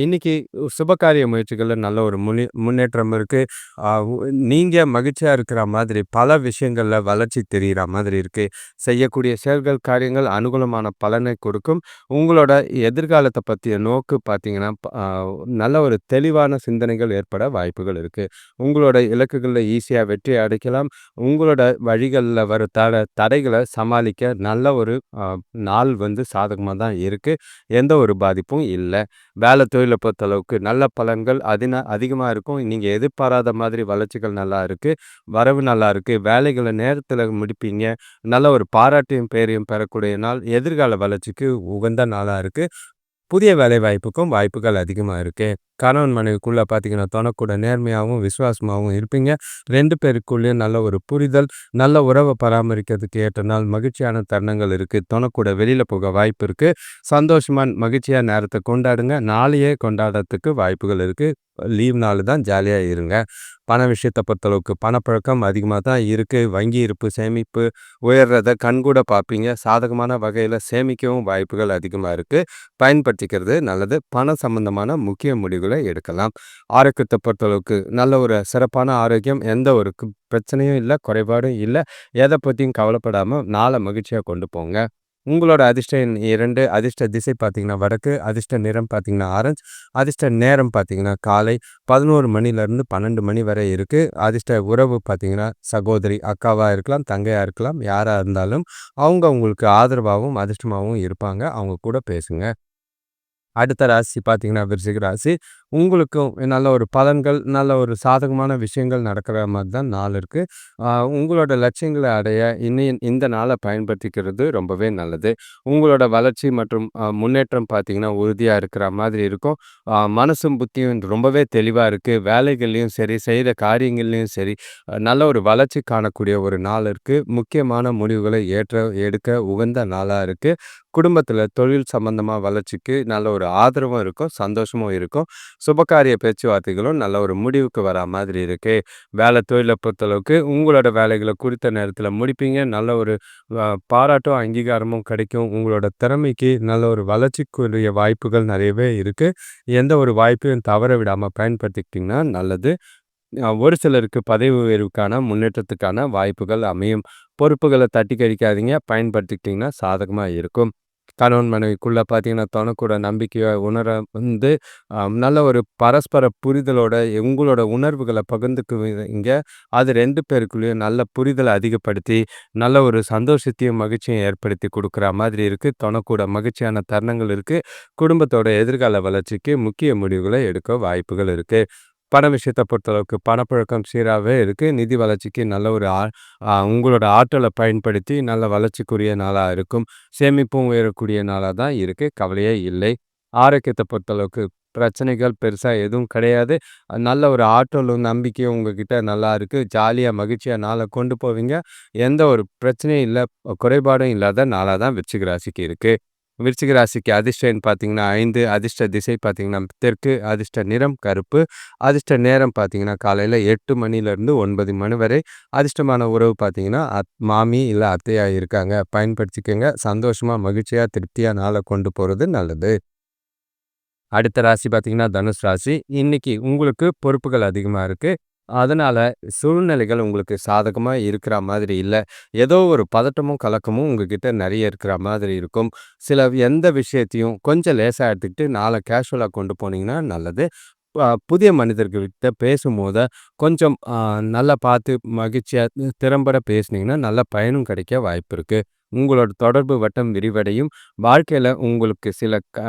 இன்றைக்கி இன்னைக்கு சுபகாரிய முயற்சிகளில் நல்ல ஒரு முன்னே முன்னேற்றம் இருக்குது நீங்கள் மகிழ்ச்சியாக இருக்கிற மாதிரி பல விஷயங்களில் வளர்ச்சி தெரிகிற மாதிரி இருக்குது செய்யக்கூடிய செயல்கள், காரியங்கள் அனுகூலமான பலனை கொடுக்கும். உங்களோட உங்களோட எதிர்காலத்தை பற்றிய நோக்கு பார்த்தீங்கன்னா, நல்ல ஒரு தெளிவான சிந்தனைகள் ஏற்பட வாய்ப்புகள் இருக்குது உங்களோட இலக்குகளில் ஈஸியாக வெற்றி அடைக்கலாம். உங்களோட வழிகளில் வர தட தடைகளை சமாளிக்க நல்ல ஒரு நாள் வந்து சாதகமாக தான் இருக்குது எந்த ஒரு பாதிப்பும் இல்லை வேலை தொழிலை பொறுத்தளவுக்கு நல்ல பலன்கள் அதின அதிகமாக இருக்கும். நீங்கள் எதிர்பாராத மாதிரி வளர்ச்சிகள் நல்லா இருக்குது வரவு நல்லா இருக்குது வேலைகளை நேரத்தில் முடிப்பீங்க. நல்ல ஒரு பாராட்டையும், பேரையும் பெறக்கூடிய நாள். எதிர்கால வளர்ச்சிக்கு உகந்த நாளாக நாளா இருக்கு. புதிய வேலைவாய்ப்புக்கும் வாய்ப்புகள் அதிகமா இருக்கு. கணவன் மனைவிக்குள்ள பார்த்தீங்கன்னா, தனக்கூட நேர்மையாகவும் விசுவாசமாகவும் இருப்பீங்க. ரெண்டு பேருக்குள்ளேயும் நல்ல ஒரு புரிதல், நல்ல உறவை பராமரிக்கிறதுக்கு ஏற்ற நாள். மகிழ்ச்சியான தருணங்கள் இருக்குது தனக்கூட வெளியில் போக வாய்ப்பு இருக்குது சந்தோஷமான மகிழ்ச்சியாக நேரத்தை கொண்டாடுங்க. நாளையே கொண்டாடுறதுக்கு வாய்ப்புகள் இருக்குது லீவ் நாள் தான் ஜாலியாக இருங்க. பண விஷயத்தை பொறுத்தளவுக்கு பணப்பழக்கம் அதிகமாக தான் இருக்குது வங்கி இருப்பு, சேமிப்பு உயர்றத கண்கூட பார்ப்பீங்க. சாதகமான வகையில் சேமிக்கவும் வாய்ப்புகள் அதிகமாக இருக்குது பயன்படுத்திக்கிறது நல்லது. பணம் சம்பந்தமான முக்கிய முடிவுகள் எடுக்கலாம். ஆரோக்கியத்தை பொறுத்தளவுக்கு நல்ல ஒரு சிறப்பான ஆரோக்கியம். எந்த ஒரு பிரச்சனையும் இல்லை குறைபாடும் இல்லை எதை பற்றியும் கவலைப்படாமல் நாளை மகிழ்ச்சியாக கொண்டு போங்க. உங்களோட அதிர்ஷ்ட இரண்டு அதிர்ஷ்ட திசை பார்த்தீங்கன்னா, வடக்கு. அதிர்ஷ்ட நிறம் பார்த்தீங்கன்னா, ஆரஞ்ச். அதிர்ஷ்ட நேரம் பார்த்தீங்கன்னா, காலை 11 மணிலேருந்து 12 மணி வரை இருக்கு. அதிர்ஷ்ட உறவு பார்த்தீங்கன்னா, சகோதரி, அக்காவாக இருக்கலாம், தங்கையாக இருக்கலாம். யாராக இருந்தாலும் அவங்க உங்களுக்கு ஆதரவாகவும் அதிர்ஷ்டமாகவும் இருப்பாங்க. அவங்க கூட பேசுங்க. அடுத்த ராசி பார்த்தீங்கன்னா, விருச்சிக ராசி. உங்களுக்கும் நல்ல ஒரு பலன்கள், நல்ல ஒரு சாதகமான விஷயங்கள் நடக்கிற மாதிரி தான் நாள் இருக்குது உங்களோட லட்சியங்களை அடைய இன்னி இந்த நாளை பயன்படுத்திக்கிறது ரொம்பவே நல்லது. உங்களோட வளர்ச்சி மற்றும் முன்னேற்றம் பார்த்திங்கன்னா உறுதியாக இருக்கிற மாதிரி இருக்கும். மனசும், புத்தியும் ரொம்பவே தெளிவாக இருக்குது வேலைகள்லையும் சரி, செய்கிற காரியங்கள்லையும் சரி, நல்ல ஒரு வளர்ச்சி காணக்கூடிய ஒரு நாள் இருக்குது முக்கியமான முடிவுகளை ஏற்ற எடுக்க உகந்த நாளாக இருக்குது குடும்பத்தில் தொழில் சம்பந்தமாக வளர்ச்சிக்கு நல்ல ஒரு ஆதரவும் இருக்கும், சந்தோஷமும் இருக்கும். சுபகாரிய பேச்சுவார்த்தைகளும் நல்ல ஒரு முடிவுக்கு வரா மாதிரி இருக்கு. வேலை தொழிலை பொறுத்தளவுக்கு உங்களோட வேலைகளை குறித்த நேரத்தில் முடிப்பீங்க. நல்ல ஒரு பாராட்டும், அங்கீகாரமும் கிடைக்கும். உங்களோட திறமைக்கு நல்ல ஒரு வளர்ச்சிக்குரிய வாய்ப்புகள் நிறையவே இருக்குது எந்த ஒரு வாய்ப்பையும் தவற விடாமல் பயன்படுத்திக்கிட்டிங்கன்னா நல்லது. ஒரு சிலருக்கு பதவி உயர்வுக்கான, முன்னேற்றத்துக்கான வாய்ப்புகள் அமையும். பொறுப்புகளை தட்டி கழிக்காதீங்க. பயன்படுத்திக்கிட்டிங்கன்னா சாதகமாக இருக்கும். கணவன் மனைவிக்குள்ளே பார்த்தீங்கன்னா, தனக்கூட நம்பிக்கையை உணர வந்து நல்ல ஒரு பரஸ்பர புரிதலோட உங்களோட உணர்வுகளை பகிர்ந்துக்குவீங்க. அது ரெண்டு பேருக்குள்ளேயும் நல்ல புரிதலை அதிகப்படுத்தி, நல்ல ஒரு சந்தோஷத்தையும், மகிழ்ச்சியும் ஏற்படுத்தி கொடுக்குற மாதிரி இருக்குது தனக்கூட மகிழ்ச்சியான தருணங்கள் இருக்குது குடும்பத்தோட எதிர்கால வளர்ச்சிக்கு முக்கிய முடிவுகளை எடுக்க வாய்ப்புகள் இருக்குது பண விஷயத்தை பொறுத்தளவுக்கு பணப்பழக்கம் சீராகவே இருக்குது நிதி வளர்ச்சிக்கு நல்ல ஒரு ஆ உங்களோட ஆற்றலை பயன்படுத்தி நல்ல வளர்ச்சிக்குரிய நாளாக இருக்கும். சேமிப்பும் உயரக்கூடிய நாளாக தான் இருக்குது கவலையே இல்லை. ஆரோக்கியத்தை பொறுத்தளவுக்கு பிரச்சனைகள் பெருசாக எதுவும் கிடையாது. நல்ல ஒரு ஆற்றலும், நம்பிக்கையும் உங்ககிட்ட நல்லா இருக்குது ஜாலியாக மகிழ்ச்சியாக நாளை கொண்டு போவீங்க. எந்த ஒரு பிரச்சனையும் இல்லை குறைபாடும் இல்லாத நாளாக தான் விருச்சிக ராசிக்கு இருக்குது விருச்சிக ராசிக்கு அதிர்ஷ்டம் பார்த்தீங்கன்னா, ஐந்து அதிர்ஷ்ட திசை பார்த்தீங்கன்னா, தெற்கு. அதிர்ஷ்ட நிறம் கருப்பு. அதிர்ஷ்ட நேரம் பார்த்தீங்கன்னா, காலையில 8 மணிலேருந்து ஒன்பது மணி வரை. அதிர்ஷ்டமான உறவு பார்த்தீங்கன்னா, அத் மாமி இல்லை அத்தையா இருக்காங்க. பயன்படுத்திக்கங்க. சந்தோஷமா, மகிழ்ச்சியா, திருப்தியா நாளை கொண்டு போறது நல்லது. அடுத்த ராசி பார்த்தீங்கன்னா, தனுஷ் ராசி. இன்னைக்கு உங்களுக்கு பொறுப்புகள் அதிகமா இருக்கு. அதனால் சூழ்நிலைகள் உங்களுக்கு சாதகமாக இருக்கிற மாதிரி இல்லை ஏதோ ஒரு பதட்டமும், கலக்கமும் உங்ககிட்ட நிறைய இருக்கிற மாதிரி இருக்கும். சில எந்த விஷயத்தையும் கொஞ்சம் லேசாக எடுத்துக்கிட்டு நாளை கேஷுவலாக கொண்டு போனீங்கன்னா நல்லது. புதிய மனிதர்கள்கிட்ட பேசும்போது கொஞ்சம் நல்லா பார்த்து மகிழ்ச்சியாக திறம்பட பேசுனீங்கன்னா நல்ல பயனும் கிடைக்க வாய்ப்பு இருக்குது உங்களோட தொடர்பு வட்டம் விரிவடையும். வாழ்க்கையில் உங்களுக்கு சில க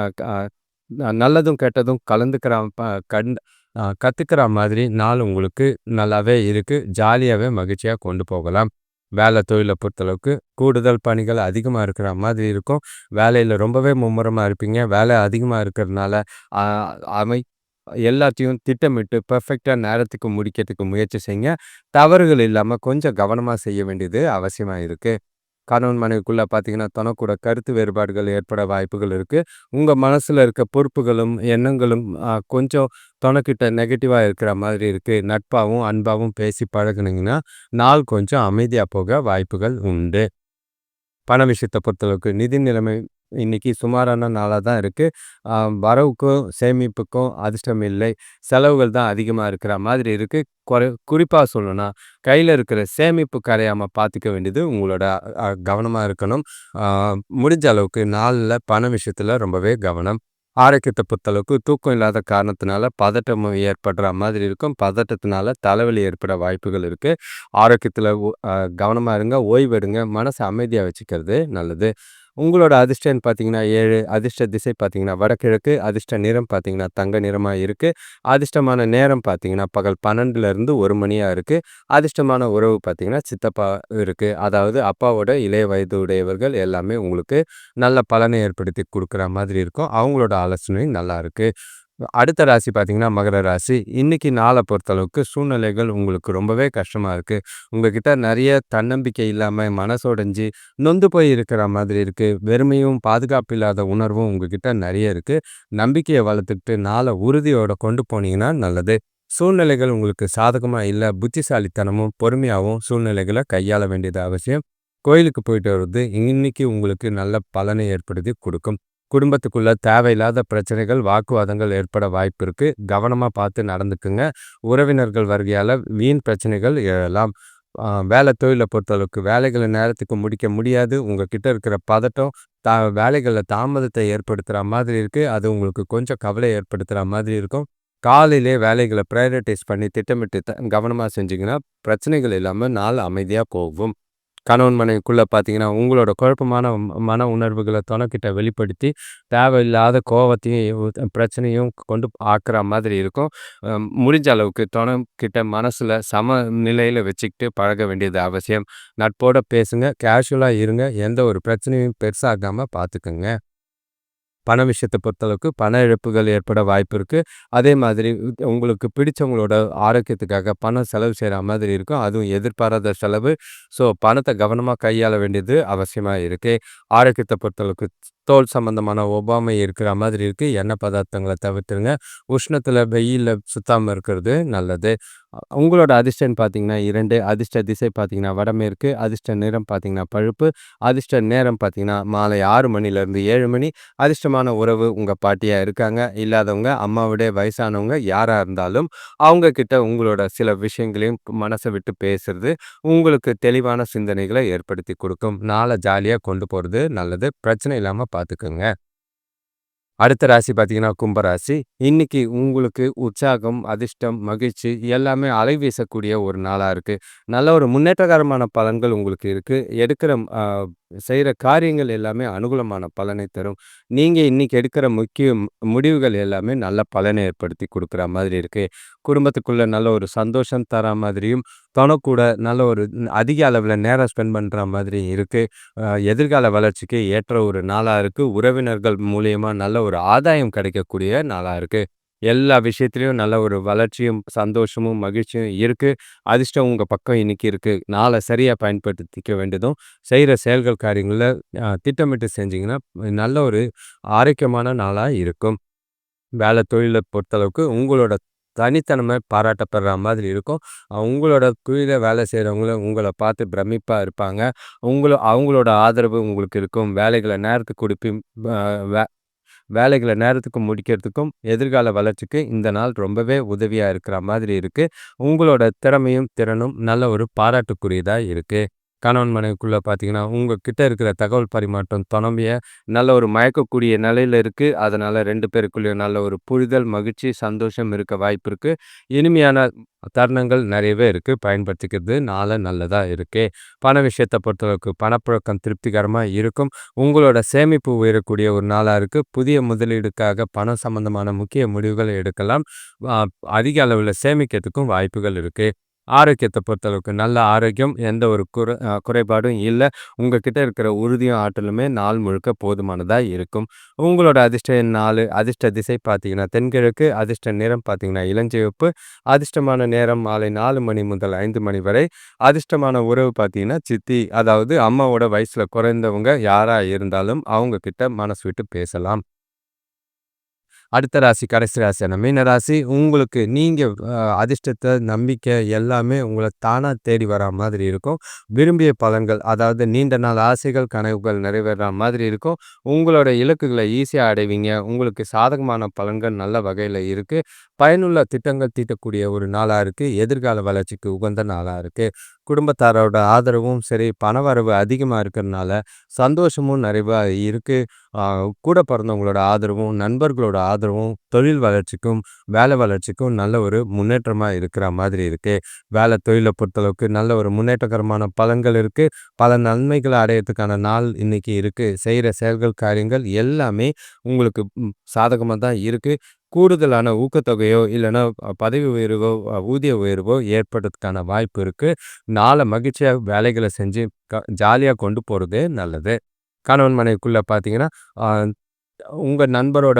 நல்லதும், கெட்டதும் கலந்துக்கிற கண் கற்றுக்கிற மாதிரி நாள் உங்களுக்கு நல்லாவே இருக்குது ஜாலியாகவே மகிழ்ச்சியாக கொண்டு போகலாம். வேலை தொழிலை பொறுத்தளவுக்கு கூடுதல் பணிகள் அதிகமாக இருக்கிற மாதிரி இருக்கும். வேலையில் ரொம்பவே மும்முரமாக இருப்பீங்க. வேலை அதிகமாக இருக்கிறதுனால, அமை எல்லாத்தையும் திட்டமிட்டு பர்ஃபெக்டாக நேரத்துக்கு முடிக்கிறதுக்கு முயற்சி செய்யுங்க. தவறுகள் இல்லாமல் கொஞ்சம் கவனமாக செய்ய வேண்டியது அவசியமாக இருக்குது கணவன் மனைவிக்குள்ளே பார்த்தீங்கன்னா, தனக்கூட கருத்து வேறுபாடுகள் ஏற்பட வாய்ப்புகள் இருக்குது உங்கள் மனசில் இருக்க பொறுப்புகளும், எண்ணங்களும் கொஞ்சம் தொணக்கிட்ட நெகட்டிவாக இருக்கிற மாதிரி இருக்குது நட்பாகவும் அன்பாகவும் பேசி பழகுனீங்கன்னா, நாள் கொஞ்சம் அமைதியாக போக வாய்ப்புகள் உண்டு. பண விஷயத்தை பொறுத்தளவுக்கு நிதி நிலைமை இன்னைக்கு சுமாரான நாளாக தான் இருக்குது வரவுக்கும், சேமிப்புக்கும் அதிர்ஷ்டம் இல்லை. செலவுகள் தான் அதிகமாக இருக்கிற மாதிரி இருக்குது குறை குறிப்பாக சொல்லணும்னா, கையில் இருக்கிற சேமிப்பு கரையாமல் பார்த்துக்க வேண்டியது உங்களோட கவனமாக இருக்கணும். முடிஞ்ச அளவுக்கு நாளில் பண விஷயத்தில் ரொம்பவே கவனம். ஆரோக்கியத்தை பொறுத்தளவுக்கு தூக்கம் இல்லாத காரணத்தினால பதட்டம் ஏற்படுற மாதிரி இருக்கும். பதட்டத்தினால தலைவலி ஏற்பட வாய்ப்புகள் இருக்குது ஆரோக்கியத்தில் கவனமாக இருங்க. ஓய்வெடுங்க மனசை அமைதியாக வச்சுக்கிறது நல்லது. உங்களோட அதிர்ஷ்டம் பார்த்தீங்கன்னா ஏழு அதிர்ஷ்ட திசை பார்த்தீங்கன்னா வடகிழக்கு, அதிர்ஷ்ட நிறம் பார்த்தீங்கன்னா தங்க நிறமாக இருக்குது அதிர்ஷ்டமான நேரம் பார்த்தீங்கன்னா பகல் பன்னெண்டுலேருந்து ஒரு மணியாக இருக்குது அதிர்ஷ்டமான உறவு பார்த்தீங்கன்னா சித்தப்பா இருக்குது அதாவது அப்பாவோட இளைய வயது உடையவர்கள் எல்லாமே உங்களுக்கு நல்ல பலனை ஏற்படுத்தி கொடுக்குற மாதிரி இருக்கும். அவங்களோட ஆலோசனை நல்லாயிருக்கு அடுத்த ராசி பார்த்தீங்கன்னா மகர ராசி. இன்னைக்கு நாளை பொறுத்தளவுக்கு சூழ்நிலைகள் உங்களுக்கு ரொம்பவே கஷ்டமாக இருக்குது உங்ககிட்ட நிறைய தன்னம்பிக்கை இல்லாமல் மனசோடைஞ்சு நொந்து போய் இருக்கிற மாதிரி இருக்குது வெறுமையும், பாதுகாப்பு இல்லாத உணர்வும் உங்ககிட்ட நிறைய இருக்குது நம்பிக்கையை வளர்த்துக்கிட்டு நாளை உறுதியோடு கொண்டு போனீங்கன்னா நல்லது. சூழ்நிலைகள் உங்களுக்கு சாதகமாக இல்லை புத்திசாலித்தனமும், பொறுமையாகவும் சூழ்நிலைகளை கையாள வேண்டியது அவசியம். கோயிலுக்கு போயிட்டு வர்றது இன்னைக்கு உங்களுக்கு நல்ல பலனை ஏற்படுத்தி கொடுக்கும் குடும்பத்துக்குள்ள தேவையில்லாத பிரச்சனைகள், வாக்குவாதங்கள் ஏற்பட வாய்ப்பு இருக்கு. கவனமாக பார்த்து நடந்துக்குங்க. உறவினர்கள் வருகையால் வீண் பிரச்சனைகள் எழலாம். வேலை தொழிலை பொறுத்தளவுக்கு வேலைகளை நேரத்துக்கு முடிக்க முடியாது. உங்ககிட்ட இருக்கிற பதட்டம் த வேலைகளில் தாமதத்தை ஏற்படுத்துகிற மாதிரி இருக்குது அது உங்களுக்கு கொஞ்சம் கவலை ஏற்படுத்துகிற மாதிரி இருக்கும். காலையிலேயே வேலைகளை ப்ரையாரிட்டைஸ் பண்ணி திட்டமிட்டு த கவனமாக செஞ்சிங்கன்னா பிரச்சனைகள் இல்லாமல் நாள் அமைதியாக போகும். கணவன் மனைவிக்குள்ளே பார்த்தீங்கன்னா, உங்களோட குழப்பமான மன உணர்வுகளை துணக்கிட்ட வெளிப்படுத்தி, தேவையில்லாத கோவத்தையும், பிரச்சனையும் கொண்டு ஆக்குற மாதிரி இருக்கும். முடிஞ்ச அளவுக்கு துணக்கிட்ட மனசில் சம நிலையில் வச்சுக்கிட்டு பழக வேண்டியது அவசியம். நட்போட பேசுங்க. கேஷுவலாக இருங்க. எந்த ஒரு பிரச்சனையும் பெருசாகாமல் பார்த்துக்குங்க பண விஷயத்தை பொறுத்தளவுக்கு பண இழப்புகள் ஏற்பட வாய்ப்பு இருக்குது அதே மாதிரி உங்களுக்கு பிடிச்சவங்களோட ஆரோக்கியத்துக்காக பணம் செலவு செய்கிற மாதிரி இருக்கும். அதுவும் எதிர்பாராத செலவு. ஸோ பணத்தை கவனமாக கையாள வேண்டியது அவசியமாக இருக்குது ஆரோக்கியத்தை பொறுத்தளவுக்கு தோல் சம்மந்தமான ஒவ்வாமை இருக்கிற மாதிரி இருக்குது எண்ணெய் பதார்த்தங்களை தவிர்த்துருங்க. உஷ்ணத்தில் வெயிலில் சுத்தாமல் இருக்கிறது நல்லது. உங்களோட அதிர்ஷ்டம் பார்த்தீங்கன்னா இரண்டு அதிர்ஷ்ட திசை பார்த்தீங்கன்னா வடமேற்கு, அதிர்ஷ்ட நிறம் பார்த்தீங்கன்னா பழுப்பு, அதிர்ஷ்ட நேரம் பார்த்தீங்கன்னா மாலை ஆறு மணிலேருந்து ஏழு மணி. அதிர்ஷ்டமான உறவு உங்கள் பாட்டியாக இருக்காங்க. இல்லாதவங்க அம்மாவுடைய வயசானவங்க யாராக இருந்தாலும், அவங்கக்கிட்ட உங்களோட சில விஷயங்களையும் மனசை விட்டு பேசுறது, உங்களுக்கு தெளிவான சிந்தனைகளை ஏற்படுத்தி கொடுக்கும் நாளை ஜாலியாக கொண்டு போகிறது நல்லது. பிரச்சனை இல்லாமல் பார்த்துக்கங்க. அடுத்த ராசி பார்த்தீங்கன்னா கும்பராசி. இன்னைக்கு உங்களுக்கு உற்சாகம், அதிர்ஷ்டம், மகிழ்ச்சி எல்லாமே அலை வீசக்கூடிய ஒரு நாளா இருக்கு. நல்ல ஒரு முன்னேற்றகரமான பலன்கள் உங்களுக்கு இருக்கு. எடுக்கிற செய்கிற காரியங்கள் எல்லாமே அனுகூலமான பலனை தரும். நீங்கள் இன்னைக்கு எடுக்கிற முக்கிய முடிவுகள் எல்லாமே நல்ல பலனை ஏற்படுத்தி கொடுக்குற மாதிரி இருக்குது குடும்பத்துக்குள்ளே நல்ல ஒரு சந்தோஷம் தர மாதிரியும், தனக்கூட நல்ல ஒரு அதிக அளவில் நேரம் ஸ்பெண்ட் பண்ணுற மாதிரி இருக்குது எதிர்கால வளர்ச்சிக்கு ஏற்ற ஒரு நாளாக இருக்குது உறவினர்கள் மூலயமா நல்ல ஒரு ஆதாயம் கிடைக்கக்கூடிய நாளாக இருக்குது எல்லா விஷயத்துலையும் நல்ல ஒரு வளர்ச்சியும், சந்தோஷமும், மகிழ்ச்சியும் இருக்குது அதிர்ஷ்டம் உங்கள் பக்கம் இன்னைக்கு இருக்குது நாளை சரியாக பயன்படுத்திக்க வேண்டியதும், செய்கிற செயல்கள், காரியங்களில் திட்டமிட்டு செஞ்சிங்கன்னா நல்ல ஒரு ஆரோக்கியமான நாளாக இருக்கும். வேலை தொழிலை பொறுத்தளவுக்கு உங்களோட தனித்தன்மை பாராட்டப்படுற மாதிரி இருக்கும். உங்களோட கீழ வேலை செய்கிறவங்களும் உங்களை பார்த்து பிரமிப்பாக இருப்பாங்க. உங்கள அவங்களோட ஆதரவு உங்களுக்கு இருக்கும். வேலைகளை நேரத்துக்கு கொடுப்பி வே வேலைகளை நேரத்துக்கு முடிக்கிறதுக்கும், எதிர்கால வளர்ச்சிக்கு இந்த நாள் ரொம்பவே உதவியா இருக்கிற மாதிரி இருக்கு. உங்களோட திறமையும், திறனும் நல்ல ஒரு பாராட்டுக்குரியதா இருக்கு. கணவன் மனைவிக்குள்ளே பார்த்தீங்கன்னா, உங்க இருக்கிற தகவல் பரிமாற்றம் தொனமைய நல்ல ஒரு மயக்கக்கூடிய நிலையில் இருக்குது அதனால் ரெண்டு பேருக்குள்ளேயும் நல்ல ஒரு புரிதல், மகிழ்ச்சி, சந்தோஷம் இருக்க வாய்ப்பு இருக்குது இனிமையான தருணங்கள் நிறையவே இருக்குது பயன்படுத்திக்கிறது நாள நல்லதாக இருக்குது பண விஷயத்தை பொறுத்தளவுக்கு பணப்புழக்கம் திருப்திகரமாக இருக்கும். உங்களோட சேமிப்பு உயரக்கூடிய ஒரு நாளாக இருக்குது புதிய முதலீடுக்காக பணம் சம்பந்தமான முக்கிய முடிவுகளை எடுக்கலாம். அதிக அளவில் சேமிக்கிறதுக்கும் வாய்ப்புகள் இருக்குது ஆரோக்கியத்தை பொறுத்தளவுக்கு நல்ல ஆரோக்கியம் எந்த ஒரு குறை குறைபாடும் இல்லை. உங்ககிட்ட இருக்கிற உறுதியும் ஆற்றலுமே நாள் முழுக்க போதுமானதாக இருக்கும். உங்களோட அதிர்ஷ்ட நாள் நாலு அதிர்ஷ்ட திசை பார்த்தீங்கன்னா தென்கிழக்கு அதிர்ஷ்ட நிறம் பார்த்தீங்கன்னா இளஞ்சிவப்பு அதிர்ஷ்டமான நேரம் மாலை நாலு மணி முதல் ஐந்து மணி வரை. அதிர்ஷ்டமான உறவு பார்த்தீங்கன்னா சித்தி அதாவது அம்மாவோட வயசில் குறைந்தவங்க யாராக இருந்தாலும் அவங்க கிட்ட மனசு விட்டு பேசலாம். அடுத்த ராசி கடைசி ராசியான மீன ராசி உங்களுக்கு நீங்கள் அதிர்ஷ்டத்தை நம்பிக்கை எல்லாமே உங்களை தானாக தேடி வர மாதிரி இருக்கும். விரும்பிய பலன்கள் அதாவது நீண்ட நாள் ஆசைகள் கனவுகள் நிறைவேற மாதிரி இருக்கும். உங்களோட இலக்குகளை ஈஸியாக அடைவீங்க. உங்களுக்கு சாதகமான பலன்கள் நல்ல வகையில் இருக்குது பயனுள்ள திட்டங்கள் தீட்டக்கூடிய ஒரு நாளாக இருக்குது எதிர்கால வளர்ச்சிக்கு உகந்த நாளாக இருக்குது குடும்பத்தாரோட ஆதரவும் சரி பணவரவு அதிகமாக இருக்கிறதுனால சந்தோஷமும் நிறைவாக இருக்குது கூட பிறந்தவங்களோட ஆதரவும் நண்பர்களோட ஆதரவும் தொழில் வளர்ச்சிக்கும் வேலை வளர்ச்சிக்கும் நல்ல ஒரு முன்னேற்றமாக இருக்கிற மாதிரி இருக்குது வேலை தொழிலை பொறுத்தளவுக்கு நல்ல ஒரு முன்னேற்றகரமான பலன்கள் இருக்குது பல நன்மைகளை அடையிறதுக்கான நாள் இன்றைக்கி இருக்குது செய்கிற செயல்கள் காரியங்கள் எல்லாமே உங்களுக்கு சாதகமாக தான் இருக்குது கூடுதலான ஊக்கத்தொகையோ இல்லைன்னா பதவி உயர்வோ ஊதிய உயர்வோ ஏற்படுறதுக்கான வாய்ப்பு இருக்குது நாளை மகிழ்ச்சியாக வேலைகளை செஞ்சு க ஜாலியாக கொண்டு போகிறது நல்லது. கணவன் மனைவிக்குள்ளே பார்த்தீங்கன்னா உங்கள் நண்பரோட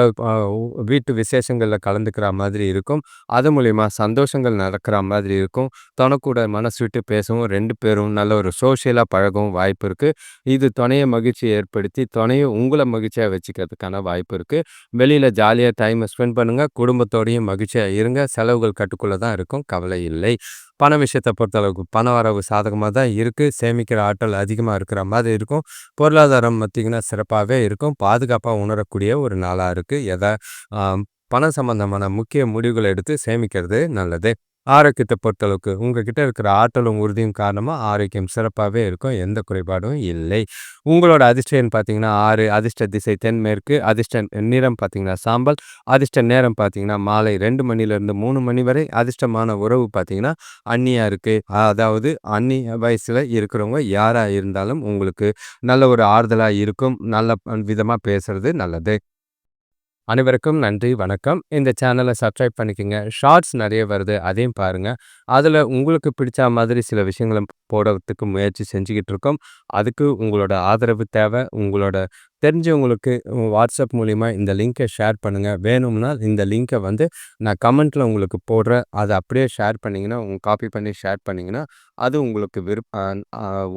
வீட்டு விசேஷங்களில் கலந்துக்கிற மாதிரி இருக்கும். அது மூலிமா சந்தோஷங்கள் நடக்கிற மாதிரி இருக்கும். தனக்கூட மனசு விட்டு பேசவும் ரெண்டு பேரும் நல்ல ஒரு சோஷியலாக பழகவும் வாய்ப்பு இருக்குது இது துணையை மகிழ்ச்சியை ஏற்படுத்தி துணையை உங்களை மகிழ்ச்சியாக வச்சுக்கிறதுக்கான வாய்ப்பு இருக்குது வெளியில் ஜாலியாக டைமை ஸ்பெண்ட் பண்ணுங்கள் குடும்பத்தோடையும் மகிழ்ச்சியாக இருங்க. செலவுகள் கட்டுக்குள்ளே தான் இருக்கும். கவலை இல்லை. பண விஷயத்தை பொறுத்தளவுக்கு பண வரவு சாதகமாக தான் இருக்குது சேமிக்கிற ஆற்றல் அதிகமாக இருக்கிற மாதிரி இருக்கும். பொருளாதாரம் பார்த்திங்கன்னா சிறப்பாகவே இருக்கும். பாதுகாப்பாக உணரக்கூடிய ஒரு நாளாக இருக்குது எதை பணம் சம்மந்தமான முக்கிய முடிவுகளை எடுத்து சேமிக்கிறது நல்லது. ஆரோக்கியத்தை பொறுத்தளவுக்கு உங்ககிட்ட இருக்கிற ஆற்றலும் உறுதியும் காரணமாக ஆரோக்கியம் சிறப்பாகவே இருக்கும். எந்த குறைபாடும் இல்லை. உங்களோட அதிர்ஷ்டம் பார்த்தீங்கன்னா ஆறு அதிர்ஷ்ட திசை தென்மேற்கு அதிர்ஷ்ட நிறம் பார்த்தீங்கன்னா சாம்பல் அதிர்ஷ்ட நேரம் பார்த்தீங்கன்னா மாலை ரெண்டு மணிலேருந்து மூணு மணி வரை அதிர்ஷ்டமான உறவு பார்த்தீங்கன்னா அந்நியாக இருக்குது அதாவது அன்னி வயசில் இருக்கிறவங்க யாராக இருந்தாலும் உங்களுக்கு நல்ல ஒரு ஆறுதலாக இருக்கும். நல்ல விதமாக பேசுகிறது நல்லது. அனைவருக்கும் நன்றி வணக்கம். இந்த சேனலை சப்ஸ்கிரைப் பண்ணிக்கோங்க. ஷார்ட்ஸ் நிறைய வருது அதையும் பாருங்கள் அதில் உங்களுக்கு பிடிச்ச மாதிரி சில விஷயங்களை போடுறதுக்கு முயற்சி செஞ்சுக்கிட்டு இருக்கோம். அதுக்கு உங்களோட ஆதரவு தேவை உங்களோட தெரிஞ்சவங்களுக்கு வாட்ஸ்அப் மூலிமா இந்த லிங்க்கை ஷேர் பண்ணுங்கள் வேணும்னா இந்த லிங்க்கை வந்து நான் கமெண்ட்டில் உங்களுக்கு போடுறேன். அதை அப்படியே ஷேர் பண்ணிங்கன்னா உங்கள் காப்பி பண்ணி ஷேர் பண்ணிங்கன்னா அது உங்களுக்கு விருப்ப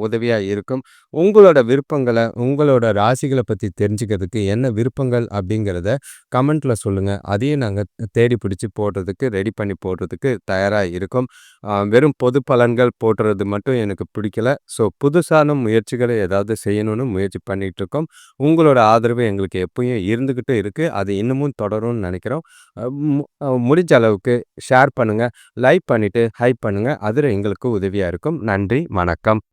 உதவியாக இருக்கும். உங்களோட விருப்பங்களை உங்களோட ராசிகளை பற்றி தெரிஞ்சுக்கிறதுக்கு என்ன விருப்பங்கள் அப்படிங்கிறத கமெண்ட்டில் சொல்லுங்கள் அதையும் நாங்கள் தேடி பிடிச்சி போடுறதுக்கு ரெடி பண்ணி போடுறதுக்கு தயாராக இருக்கும். வெறும் பொது பலன்கள் போடுறது மட்டும் எனக்கு பிடிக்கல. ஸோ புதுசான முயற்சிகளை ஏதாவது செய்யணும்னு முயற்சி பண்ணிகிட்டு இருக்கோம். உங்களோட ஆதரவு எங்களுக்கு எப்பயும் இருந்துக்கிட்டு இருக்குது அது இன்னமும் தொடரும்னு நினைக்கிறோம். முடிஞ்ச அளவுக்கு ஷேர் பண்ணுங்கள் லைக் பண்ணிவிட்டு ஹைப் பண்ணுங்கள் அதில் எங்களுக்கு உதவியாக இருக்கும். நன்றி வணக்கம்.